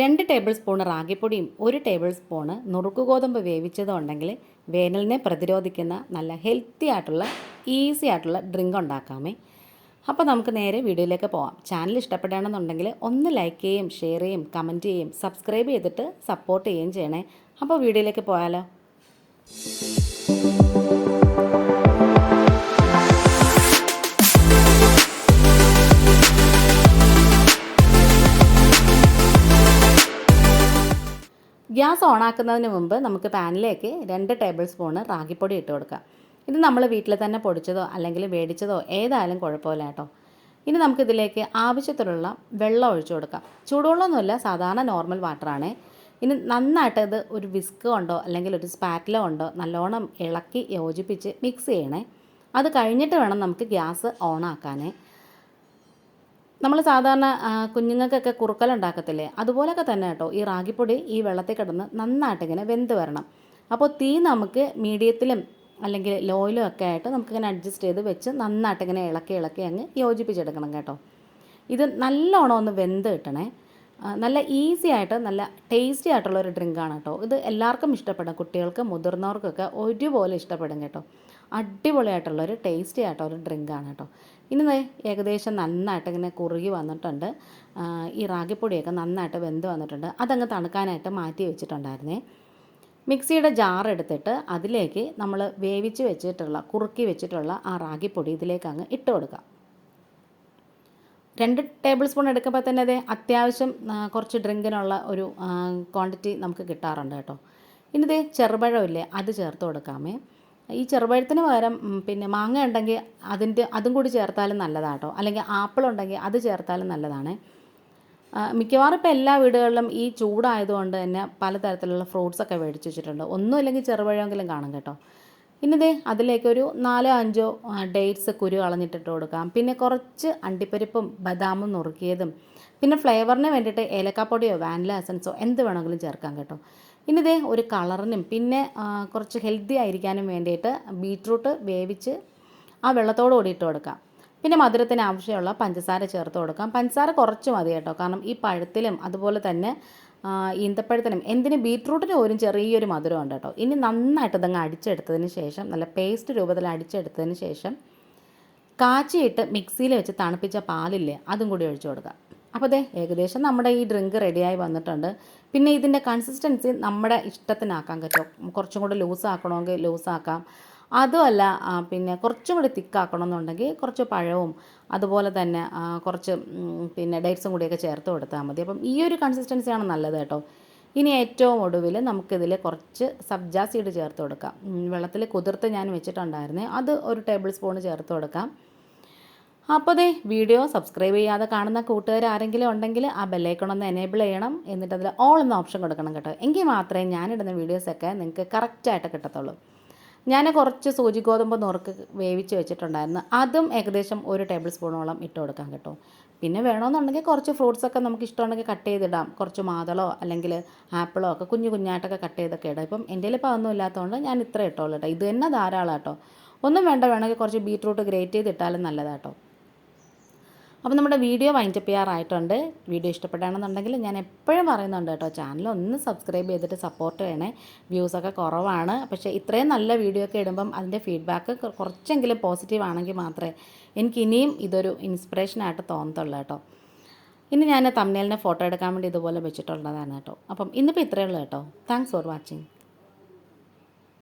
രണ്ട് table spoon റാഗിപ്പൊടിയും ഒരു table spoon നുറുക്ക് ഗോതമ്പ് വേവിച്ചതും ഉണ്ടെങ്കിൽ വേനലിനെ പ്രതിരോധിക്കുന്ന നല്ല ഹെൽത്തി ആയിട്ടുള്ള ഈസി ആയിട്ടുള്ള ഡ്രിങ്ക് ഉണ്ടാക്കാമേ. അപ്പോൾ നമുക്ക് നേരെ വീഡിയോയിലേക്ക് പോവാം. ചാനൽ ഇഷ്ടപ്പെടുകയാണെന്നുണ്ടെങ്കിൽ ഒന്ന് ലൈക്ക് ചെയ്യുകയും ഷെയർ ചെയ്യും കമന്റ് ചെയ്യും സബ്സ്ക്രൈബ് ചെയ്തിട്ട് സപ്പോർട്ട് ചെയ്യുകയും ചെയ്യണേ. അപ്പോൾ വീഡിയോയിലേക്ക് പോയാലോ? ഗ്യാസ് ഓണാക്കുന്നതിന് മുമ്പ് നമുക്ക് പാനിലേക്ക് രണ്ട് ടേബിൾ സ്പൂണ് റാഗിപ്പൊടി ഇട്ട് കൊടുക്കാം. ഇത് നമ്മൾ വീട്ടിൽ തന്നെ പൊടിച്ചതോ അല്ലെങ്കിൽ വേടിച്ചതോ ഏതായാലും കുഴപ്പമില്ല കേട്ടോ. ഇനി നമുക്കിതിലേക്ക് ആവശ്യത്തിലുള്ള വെള്ളം ഒഴിച്ചു കൊടുക്കാം. ചൂടുവെള്ളമൊന്നുമില്ല സാധാരണ നോർമൽ വാട്ടറാണ് ഇനി നന്നായിട്ട് ഇത് ഒരു വിസ്ക് കൊണ്ടോ അല്ലെങ്കിൽ ഒരു സ്പാറ്റില കൊണ്ടോ നല്ലോണം ഇളക്കി യോജിപ്പിച്ച് മിക്സ് ചെയ്യണേ. അത് കഴിഞ്ഞിട്ട് വേണം നമുക്ക് ഗ്യാസ് ഓണാക്കാനേ. നമ്മൾ സാധാരണ കുഞ്ഞുങ്ങൾക്കൊക്കെ കുറുക്കലുണ്ടാക്കത്തില്ലേ അതുപോലൊക്കെ തന്നെ കേട്ടോ. ഈ റാഗിപ്പൊടി ഈ വെള്ളത്തിൽ കിടന്ന് നന്നായിട്ട് ഇങ്ങനെ വെന്ത് വരണം. അപ്പോൾ തീ നമുക്ക് മീഡിയത്തിലും അല്ലെങ്കിൽ ലോയിലും ഒക്കെ ആയിട്ട് നമുക്കിങ്ങനെ അഡ്ജസ്റ്റ് ചെയ്ത് വെച്ച് നന്നായിട്ട് ഇങ്ങനെ ഇളക്കി ഇളക്കി അങ്ങ് യോജിപ്പിച്ചെടുക്കണം കേട്ടോ. ഇത് നല്ലോണം ഒന്ന് വെന്ത് കിട്ടണേ. നല്ല ഈസി ആയിട്ട് നല്ല ടേസ്റ്റി ആയിട്ടുള്ള ഒരു ഡ്രിങ്കാണ് കേട്ടോ. ഇത് എല്ലാവർക്കും ഇഷ്ടപ്പെടും. കുട്ടികൾക്ക് മുതിർന്നവർക്കൊക്കെ ഒരുപോലെ ഇഷ്ടപ്പെടും കേട്ടോ. അടിപൊളിയായിട്ടുള്ള ഒരു ടേസ്റ്റി ആയിട്ടുള്ള ഒരു ഡ്രിങ്കാണ് കേട്ടോ. ഇന്ന് ഏകദേശം നന്നായിട്ട് ഇങ്ങനെ കുറുകി വന്നിട്ടുണ്ട്. ഈ റാഗിപ്പൊടിയൊക്കെ നന്നായിട്ട് വെന്ത് വന്നിട്ടുണ്ട്. അതങ്ങ് തണുക്കാനായിട്ട് മാറ്റി വെച്ചിട്ടുണ്ടായിരുന്നേ. മിക്സിയുടെ ജാർ എടുത്തിട്ട് അതിലേക്ക് നമ്മൾ വേവിച്ച് വെച്ചിട്ടുള്ള കുറുക്കി വെച്ചിട്ടുള്ള ആ റാഗിപ്പൊടി ഇതിലേക്ക് അങ്ങ് ഇട്ട് കൊടുക്കുക. രണ്ട് ടേബിൾ സ്പൂൺ എടുക്കുമ്പോൾ തന്നെ അതെ അത്യാവശ്യം കുറച്ച് ഡ്രിങ്കിനുള്ള ഒരു ക്വാണ്ടിറ്റി നമുക്ക് കിട്ടാറുണ്ട് കേട്ടോ. ഇനി ഇതേ ചെറുപഴമില്ലേ അത് ചേർത്ത് കൊടുക്കാമേ. ഈ ചെറുപഴത്തിന് പകരം പിന്നെ മാങ്ങ ഉണ്ടെങ്കിൽ അതിന്റെ അതും കൂടി ചേർത്താലും നല്ലതാട്ടോ. അല്ലെങ്കിൽ ആപ്പിൾ ഉണ്ടെങ്കിൽ അത് ചേർത്താലും നല്ലതാണ്. മിക്കവാറും ഇപ്പോൾ എല്ലാ വീടുകളിലും ഈ ചൂടായതുകൊണ്ട് തന്നെ പലതരത്തിലുള്ള ഫ്രൂട്ട്സൊക്കെ മേടിച്ച് വെച്ചിട്ടുണ്ട്. ഒന്നും ഇല്ലെങ്കിൽ ചെറുപഴമെങ്കിലും കാണും കേട്ടോ. ഇനി ദേ അതിലേക്ക് ഒരു നാലോ അഞ്ചോ ഡേറ്റ്സ് കുരു കളഞ്ഞിട്ടിട്ട് കൊടുക്കാം. പിന്നെ കുറച്ച് അണ്ടിപ്പരിപ്പും ബദാമും നുറുക്കിയതും. പിന്നെ ഫ്ലേവറിന് വേണ്ടിയിട്ട് ഏലക്കാപ്പൊടിയോ വാനില എസൻസോ എന്ത് വേണമെങ്കിലും ചേർക്കാം കേട്ടോ. ഇനി ഒരു കളറിനും പിന്നെ കുറച്ച് ഹെൽത്തി ആയിരിക്കാനും വേണ്ടിയിട്ട് ബീട്രൂട്ട് വേവിച്ച് ആ വെള്ളത്തോട് കൂടി ഇട്ട് കൊടുക്കാം. പിന്നെ മധുരത്തിന് ആവശ്യമുള്ള പഞ്ചസാര ചേർത്ത് കൊടുക്കാം. പഞ്ചസാര കുറച്ച് മതി കേട്ടോ. കാരണം ഈ പഴത്തിലും അതുപോലെ തന്നെ ഈന്തപ്പഴത്തിനും എന്തിനും ബീട്രൂട്ടിന് പോലും ചെറിയൊരു മധുരമുണ്ട് കേട്ടോ. ഇനി നന്നായിട്ട് ഇതങ്ങ് അടിച്ചെടുത്തതിന് ശേഷം നല്ല പേസ്റ്റ് രൂപത്തിൽ അടിച്ചെടുത്തതിന് ശേഷം കാച്ചിയിട്ട് മിക്സിയിൽ വെച്ച് തണുപ്പിച്ച പാലില്ലേ അതും കൂടി ഒഴിച്ചു കൊടുക്കാം. അപ്പോൾ അതെ ഏകദേശം നമ്മുടെ ഈ ഡ്രിങ്ക് റെഡിയായി വന്നിട്ടുണ്ട്. പിന്നെ ഇതിന്റെ കൺസിസ്റ്റൻസി നമ്മുടെ ഇഷ്ടത്തിനാക്കാൻ പറ്റും കുറച്ചും കൂടെ ലൂസ് ആക്കണമെങ്കിൽ ലൂസ് ആക്കാം. അതുമല്ല പിന്നെ കുറച്ചും കൂടി തിക്കാക്കണമെന്നുണ്ടെങ്കിൽ കുറച്ച് പഴവും അതുപോലെ തന്നെ കുറച്ച് പിന്നെ ഡേറ്റ്സും കൂടിയൊക്കെ ചേർത്ത് കൊടുത്താൽ മതി. അപ്പം ഈ ഒരു കൺസിസ്റ്റൻസിയാണ് നല്ലത് കേട്ടോ. ഇനി ഏറ്റവും ഒടുവിൽ നമുക്കിതിൽ കുറച്ച് സബ്ജാ സീഡ് ചേർത്ത് കൊടുക്കാം. വെള്ളത്തിൽ കുതിർത്ത് ഞാൻ വെച്ചിട്ടുണ്ടായിരുന്നേ അത് ഒരു ടേബിൾ സ്പൂൺ ചേർത്ത് കൊടുക്കാം. അപ്പോൾ ദേ വീഡിയോ സബ്സ്ക്രൈബ് ചെയ്യാതെ കാണുന്ന കൂട്ടുകാർ ആരെങ്കിലും ഉണ്ടെങ്കിൽ ആ ബെല്ലൈക്കൺ ഒന്ന് എനേബിൾ ചെയ്യണം. എന്നിട്ട് അതിൽ ഓൾ എന്ന ഓപ്ഷൻ കൊടുക്കണം കേട്ടോ. എങ്കിൽ മാത്രമേ ഞാനിടുന്ന വീഡിയോസൊക്കെ നിങ്ങൾക്ക് കറക്റ്റായിട്ട് കിട്ടത്തുള്ളൂ. ഞാൻ കുറച്ച് സൂചി ഗോതമ്പ് നുറുക്ക് വേവിച്ച് വെച്ചിട്ടുണ്ടായിരുന്നു. അതും ഏകദേശം ഒരു ടേബിൾ സ്പൂണോളം ഇട്ട് കൊടുക്കാം കേട്ടോ. പിന്നെ വേണമെന്നുണ്ടെങ്കിൽ കുറച്ച് ഫ്രൂട്ട്സൊക്കെ നമുക്ക് ഇഷ്ടമുണ്ടെങ്കിൽ കട്ട് ചെയ്തിടാം. കുറച്ച് മാതളോ അല്ലെങ്കിൽ ആപ്പിളോ ഒക്കെ കുഞ്ഞു കുഞ്ഞായിട്ടൊക്കെ കട്ട് ചെയ്തൊക്കെ ഇടാം. ഇപ്പം എന്റെ ഇപ്പോൾ അതൊന്നും ഇല്ലാത്തതുകൊണ്ട് ഞാൻ ഇത്ര ഇട്ടോളൂ കേട്ടോ. ഇത് തന്നെ ധാരാളം കേട്ടോ. ഒന്നും വേണ്ട വേണമെങ്കിൽ കുറച്ച് ബീറ്റ്റൂട്ട് ഗ്രേറ്റ് ചെയ്തിട്ടാലും നല്ലതാട്ടോ അപ്പോൾ നമ്മുടെ വീഡിയോ വൈൻഡപ്പ് ചെയ്യാറായിട്ടുണ്ട്. വീഡിയോ ഇഷ്ടപ്പെടുകയാണെന്നുണ്ടെങ്കിൽ ഞാൻ എപ്പോഴും പറയുന്നുണ്ട് കേട്ടോ ചാനൽ ഒന്ന് സബ്സ്ക്രൈബ് ചെയ്തിട്ട് സപ്പോർട്ട് ചെയ്യണേ വ്യൂസൊക്കെ കുറവാണ്. പക്ഷേ ഇത്രയും നല്ല വീഡിയോ ഒക്കെ ഇടുമ്പം അതിന്റെ ഫീഡ്ബാക്ക് കുറച്ചെങ്കിലും പോസിറ്റീവ് ആണെങ്കിൽ മാത്രമേ എനിക്ക് ഇനിയും ഇതൊരു ഇൻസ്പിറേഷനായിട്ട് തോന്നത്തുള്ളൂ കേട്ടോ. ഇനി ഞാൻ തമ്മിലിനെ ഫോട്ടോ എടുക്കാൻ വേണ്ടി ഇതുപോലെ വെച്ചിട്ടുള്ളതാണ് കേട്ടോ. അപ്പം ഇന്നിപ്പോൾ ഇത്രയേ ഉള്ളൂ കേട്ടോ. Thanks for watching